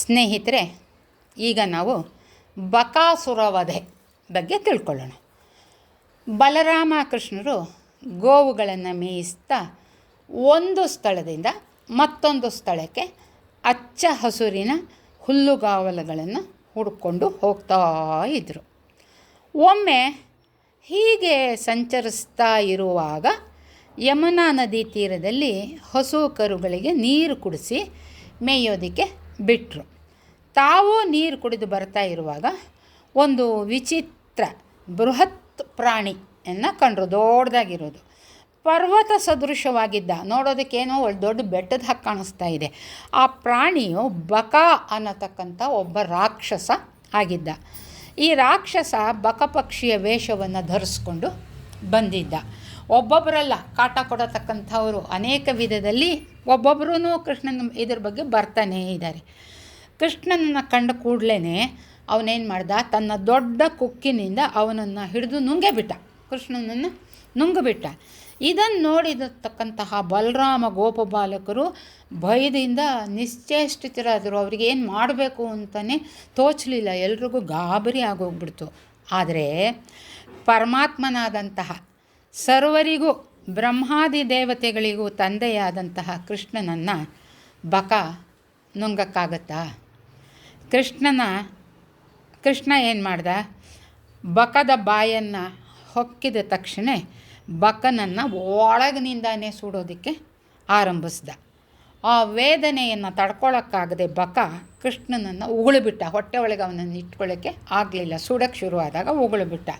ಸ್ನೇಹಿತರೆ, ಈಗ ನಾವು ಬಕಾಸುರವಧೆ ಬಗ್ಗೆ ತಿಳ್ಕೊಳ್ಳೋಣ. ಬಲರಾಮ ಕೃಷ್ಣರು ಗೋವುಗಳನ್ನು ಮೇಯಿಸ್ತಾ ಒಂದು ಸ್ಥಳದಿಂದ ಮತ್ತೊಂದು ಸ್ಥಳಕ್ಕೆ ಅಚ್ಚ ಹಸುರಿನ ಹುಲ್ಲುಗಾವಲುಗಳನ್ನು ಹುಡ್ಕೊಂಡು ಹೋಗ್ತಾ ಇದ್ದರು ಒಮ್ಮೆ ಹೀಗೆ ಸಂಚರಿಸ್ತಾ ಇರುವಾಗ ಯಮುನಾ ನದಿ ತೀರದಲ್ಲಿ ಹಸು ಕರುಗಳಿಗೆ ನೀರು ಕುಡಿಸಿ ಮೇಯೋದಕ್ಕೆ ಬಿಟ್ಟರು ತಾವು ನೀರು ಕುಡಿದು ಬರ್ತಾ ಇರುವಾಗ ಒಂದು ವಿಚಿತ್ರ ಬೃಹತ್ ಪ್ರಾಣಿಯನ್ನು ಕಂಡರು, ದೊಡ್ಡದಾಗಿರೋದು. ಪರ್ವತ ಸದೃಶವಾಗಿದ್ದ, ನೋಡೋದಕ್ಕೇನೋ ಒಳ್ಳೆ ದೊಡ್ಡ ಬೆಟ್ಟದ ಹಾಕಿ ಕಾಣಿಸ್ತಾ ಇದೆ. ಆ ಪ್ರಾಣಿಯು ಬಕ ಅನ್ನತಕ್ಕಂಥ ಒಬ್ಬ ರಾಕ್ಷಸ ಆಗಿದ್ದ. ಈ ರಾಕ್ಷಸ ಬಕ ಪಕ್ಷಿಯ ವೇಷವನ್ನು ಧರಿಸ್ಕೊಂಡು ಬಂದಿದ್ದ. ಒಬ್ಬೊಬ್ಬರಲ್ಲ ಕಾಟ ಕೊಡತಕ್ಕಂಥವರು ಅನೇಕ ವಿಧದಲ್ಲಿ ಒಬ್ಬೊಬ್ಬರೂ ಕೃಷ್ಣನ ಇದ್ರ ಬಗ್ಗೆ ಬರ್ತಾನೇ ಇದ್ದಾರೆ ಕೃಷ್ಣನನ್ನು ಕಂಡ ಕೂಡಲೇ ಅವನೇನು ಮಾಡ್ದ? ತನ್ನ ದೊಡ್ಡ ಕುಕ್ಕಿನಿಂದ ಅವನನ್ನು ಹಿಡಿದು ನುಂಗೇ ಬಿಟ್ಟ ಕೃಷ್ಣನನ್ನು ನುಂಗಿಬಿಟ್ಟ. ಇದನ್ನು ನೋಡಿದತಕ್ಕಂತಹ ಬಲರಾಮ ಗೋಪಬಾಲಕರು ಭಯದಿಂದ ನಿಶ್ಚೇಷ್ಟಿತರಾದರು. ಅವ್ರಿಗೆ ಏನು ಮಾಡಬೇಕು ಅಂತಲೇ ತೋಚಲಿಲ್ಲ. ಎಲ್ರಿಗೂ ಗಾಬರಿ ಆಗೋಗ್ಬಿಡ್ತು. ಆದರೆ ಪರಮಾತ್ಮನಾದಂತಹ, ಸರ್ವರಿಗೂ ಬ್ರಹ್ಮಾದಿ ದೇವತೆಗಳಿಗೂ ತಂದೆಯಾದಂತಹ ಕೃಷ್ಣನನ್ನು ಬಕ ನುಂಗಕ್ಕಾಗತ್ತಾ? ಕೃಷ್ಣನ, ಕೃಷ್ಣ ಏನು ಮಾಡ್ದ? ಬಕದ ಬಾಯನ್ನು ಹೊಕ್ಕಿದ ತಕ್ಷಣ ಬಕನನ್ನು ಒಳಗಿನಿಂದಾನೇ ಸುಡೋದಕ್ಕೆ ಆರಂಭಿಸ್ದ. ಆ ವೇದನೆಯನ್ನು ತಡ್ಕೊಳಕ್ಕಾಗದೆ ಬಕ ಕೃಷ್ಣನನ್ನು ಉಗುಳುಬಿಟ್ಟ, ಹೊಟ್ಟೆ ಒಳಗೆ ಅವನನ್ನು ಇಟ್ಕೊಳ್ಳೋಕ್ಕೆ ಆಗಲಿಲ್ಲ. ಸುಡಕ್ಕೆ ಶುರುವಾದಾಗ ಉಗುಳುಬಿಟ್ಟ.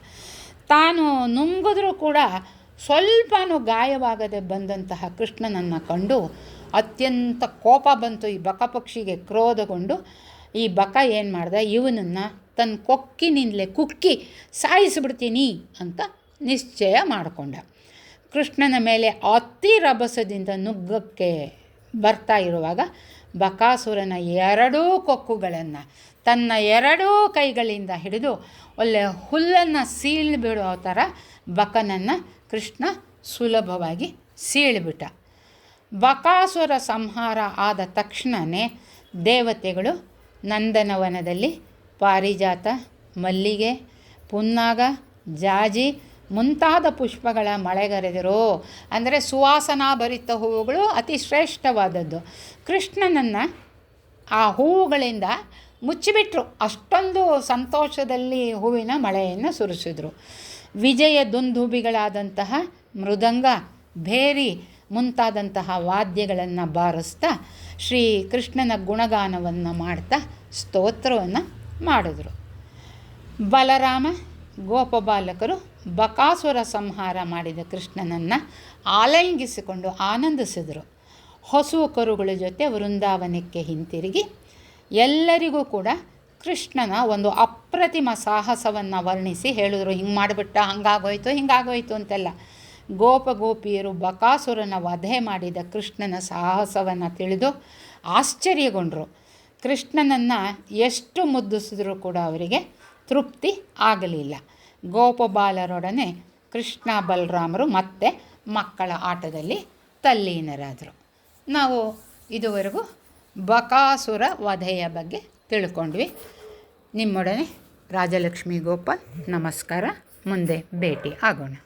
ತಾನು ನುಂಗಿದ್ರೂ ಕೂಡ ಸ್ವಲ್ಪನೂ ಗಾಯವಾಗದೆ ಬಂದಂತಹ ಕೃಷ್ಣನನ್ನು ಕಂಡು ಅತ್ಯಂತ ಕೋಪ ಬಂತು ಈ ಬಕ ಪಕ್ಷಿಗೆ ಕ್ರೋಧಗೊಂಡು. ಈ ಬಕ ಏನು ಮಾಡ್ದೆ? ಇವನನ್ನು ತನ್ನ ಕೊಕ್ಕಿನಿಂದಲೇ ಕುಕ್ಕಿ ಸಾಯಿಸಿಬಿಡ್ತೀನಿ ಅಂತ ನಿಶ್ಚಯ ಮಾಡಿಕೊಂಡ. ಕೃಷ್ಣನ ಮೇಲೆ ಅತಿ ರಭಸದಿಂದ ನುಗ್ಗಕ್ಕೆ ಬರ್ತಾ ಇರುವಾಗ ಬಕಾಸುರನ ಎರಡೂ ಕೊಕ್ಕುಗಳನ್ನು ತನ್ನ ಎರಡೂ ಕೈಗಳಿಂದ ಹಿಡಿದು ಒಳ್ಳೆ ಹುಲ್ಲನ್ನು ಸೀಳಿ ಬಿಡೋ ಥರ ಬಕನನ್ನು ಕೃಷ್ಣ ಸುಲಭವಾಗಿ ಸೀಳಿಬಿಟ್ಟ. ಬಕಾಸುರ ಸಂಹಾರ ಆದ ತಕ್ಷಣವೇ ದೇವತೆಗಳು ನಂದನವನದಲ್ಲಿ ಪಾರಿಜಾತ, ಮಲ್ಲಿಗೆ, ಪುನ್ನಾಗ, ಜಾಜಿ ಮುಂತಾದ ಪುಷ್ಪಗಳ ಮಳೆಗರೆದರು, ಅಂದರೆ ಸುವಾಸನಾಭರಿತ ಹೂವುಗಳು ಅತಿ ಶ್ರೇಷ್ಠವಾದದ್ದು. ಕೃಷ್ಣನನ್ನು ಆ ಹೂವುಗಳಿಂದ ಮುಚ್ಚಿಬಿಟ್ರು. ಅಷ್ಟೊಂದು ಸಂತೋಷದಲ್ಲಿ ಹೂವಿನ ಮಳೆಯನ್ನು ಸುರಿಸಿದ್ರು. ವಿಜಯ ದುಂದುಬಿಗಳಾದಂತಹ ಮೃದಂಗ ಭೇರಿ ಮುಂತಾದಂತಹ ವಾದ್ಯಗಳನ್ನು ಬಾರಿಸ್ತಾ ಶ್ರೀ ಕೃಷ್ಣನ ಗುಣಗಾನವನ್ನು ಮಾಡ್ತಾ ಸ್ತೋತ್ರವನ್ನು ಮಾಡಿದ್ರು. ಬಲರಾಮ ಗೋಪಬಾಲಕರು ಬಕಾಸುರ ಸಂಹಾರ ಮಾಡಿದ ಕೃಷ್ಣನನ್ನು ಆಲಂಗಿಸಿಕೊಂಡು ಆನಂದಿಸಿದರು. ಹೊಸು ಕರುಗಳ ಜೊತೆ ವೃಂದಾವನಕ್ಕೆ ಹಿಂತಿರುಗಿ ಎಲ್ಲರಿಗೂ ಕೂಡ ಕೃಷ್ಣನ ಒಂದು ಅಪ್ರತಿಮ ಸಾಹಸವನ್ನು ವರ್ಣಿಸಿ ಹೇಳಿದ್ರು, ಹಿಂಗೆ ಮಾಡಿಬಿಟ್ಟ, ಹಂಗಾಗೋಯ್ತು, ಹಿಂಗಾಗೋಯ್ತು ಅಂತೆಲ್ಲ. ಗೋಪ ಗೋಪಿಯರು ಬಕಾಸುರನ ವಧೆ ಮಾಡಿದ ಕೃಷ್ಣನ ಸಾಹಸವನ್ನು ತಿಳಿದು ಆಶ್ಚರ್ಯಗೊಂಡರು. ಕೃಷ್ಣನನ್ನು ಎಷ್ಟು ಮುದ್ದಿಸಿದ್ರು ಕೂಡ ಅವರಿಗೆ ತೃಪ್ತಿ ಆಗಲಿಲ್ಲ. ಗೋಪಬಾಲರೊಡನೆ ಕೃಷ್ಣ ಬಲರಾಮರು ಮತ್ತೆ ಮಕ್ಕಳ ಆಟದಲ್ಲಿ ತಲ್ಲೀನರಾದರು. ನಾವು ಇದುವರೆಗೂ ಬಕಾಸುರ ವಧೆಯ ಬಗ್ಗೆ ತಿಳ್ಕೊಂಡ್ವಿ. ನಿಮ್ಮೊಡನೆ ರಾಜಲಕ್ಷ್ಮಿ ಗೋಪಾಲ್, ನಮಸ್ಕಾರ. ಮುಂದೆ ಭೇಟಿ ಆಗೋಣ.